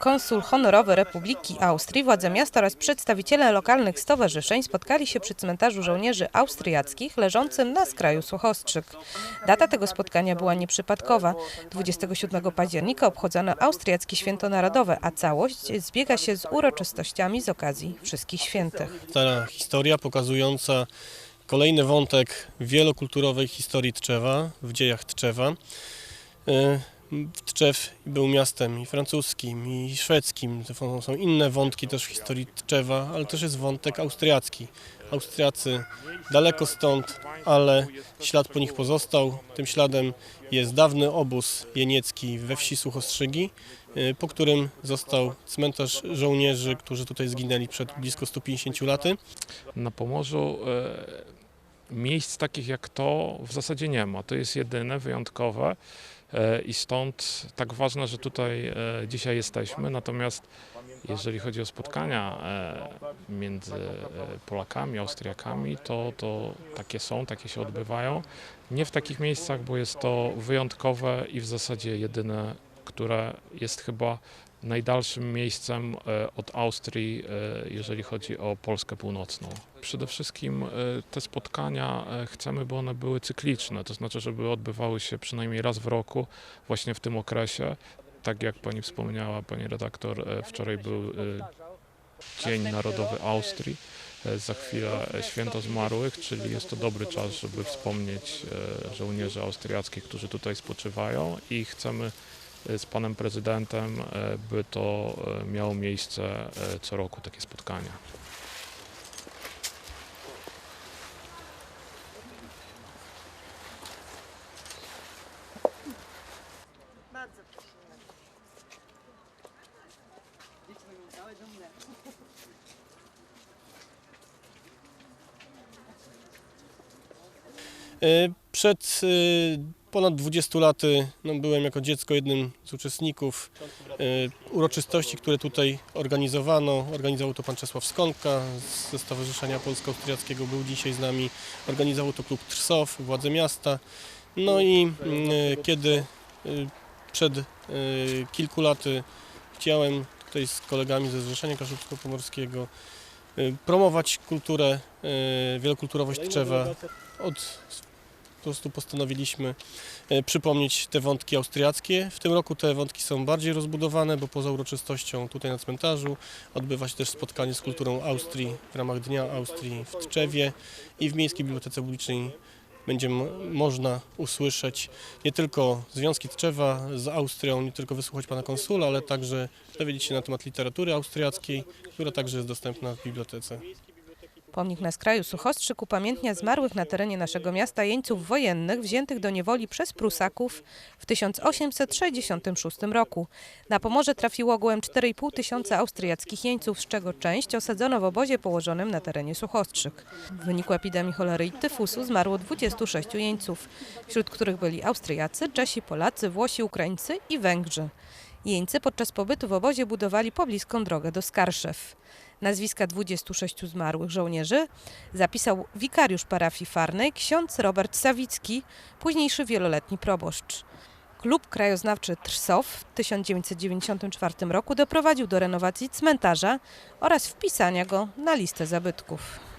Konsul honorowy Republiki Austrii, władze miasta oraz przedstawiciele lokalnych stowarzyszeń spotkali się przy cmentarzu żołnierzy austriackich leżącym na skraju Suchostrzyk. Data tego spotkania była nieprzypadkowa. 27 października obchodzono austriackie święto narodowe, a całość zbiega się z uroczystościami z okazji Wszystkich Świętych. ta historia pokazująca kolejny wątek wielokulturowej historii Tczewa, w dziejach Tczewa. Y, Tczew był miastem i francuskim, i szwedzkim. Są inne wątki też w historii Tczewa, ale też jest wątek austriacki. Austriacy daleko stąd, ale ślad po nich pozostał. Tym śladem jest dawny obóz jeniecki we wsi Suchostrzygi, y, po którym został cmentarz żołnierzy, którzy tutaj zginęli przed blisko 150 laty. Na Pomorzu e, miejsc takich jak to w zasadzie nie ma. To jest jedyne, wyjątkowe e, i stąd tak ważne, że tutaj e, dzisiaj jesteśmy. Natomiast jeżeli chodzi o spotkania e, między Polakami, Austriakami, to, to takie są, takie się odbywają. Nie w takich miejscach, bo jest to wyjątkowe i w zasadzie jedyne, które jest chyba najdalszym miejscem e, od Austrii, e, jeżeli chodzi o Polskę Północną. Przede wszystkim e, te spotkania chcemy, by one były cykliczne, to znaczy, żeby odbywały się przynajmniej raz w roku, właśnie w tym okresie. Tak jak pani wspomniała, pani redaktor, wczoraj był Dzień Narodowy Austrii. Za chwilę Święto Zmarłych, czyli jest to dobry czas, żeby wspomnieć żołnierzy austriackich, którzy tutaj spoczywają i chcemy z panem prezydentem, e, by to e, miało miejsce e, co roku takie spotkania. Przed ponad 20 laty no, byłem jako dziecko jednym z uczestników y, uroczystości, które tutaj organizowano. Organizował to pan Czesław Skątka ze Stowarzyszenia Polsko-Austriackiego, był dzisiaj z nami. Organizował to klub Trsow, władze miasta. No i y, kiedy y, przed y, kilku laty chciałem tutaj z kolegami ze Zrzeszenia Kaszubsko-Pomorskiego y, promować kulturę, y, wielokulturowość Tczewa. Od po prostu postanowiliśmy e, przypomnieć te wątki austriackie. W tym roku te wątki są bardziej rozbudowane, bo poza uroczystością tutaj na cmentarzu odbywa się też spotkanie z kulturą Austrii w ramach Dnia Austrii w Tczewie i w Miejskiej Bibliotece Publicznej będzie można usłyszeć nie tylko związki Tczewa z Austrią, nie tylko wysłuchać pana konsula, ale także dowiedzieć się na temat literatury austriackiej, która także jest dostępna w bibliotece. Pomnik na skraju Suchostrzyk upamiętnia zmarłych na terenie naszego miasta jeńców wojennych wziętych do niewoli przez Prusaków w 1866 roku. Na Pomorze trafiło ogółem 4,5 tysiąca austriackich jeńców, z czego część osadzono w obozie położonym na terenie Suchostrzyk. W wyniku epidemii cholery i tyfusu zmarło 26 jeńców, wśród których byli Austriacy, Czesi, Polacy, Włosi, Ukraińcy i Węgrzy. Jeńcy podczas pobytu w obozie budowali pobliską drogę do Skarszew. Nazwiska 26 zmarłych żołnierzy zapisał wikariusz parafii farnej ksiądz Robert Sawicki, późniejszy wieloletni proboszcz. Klub krajoznawczy Trsow w 1994 roku doprowadził do renowacji cmentarza oraz wpisania go na listę zabytków.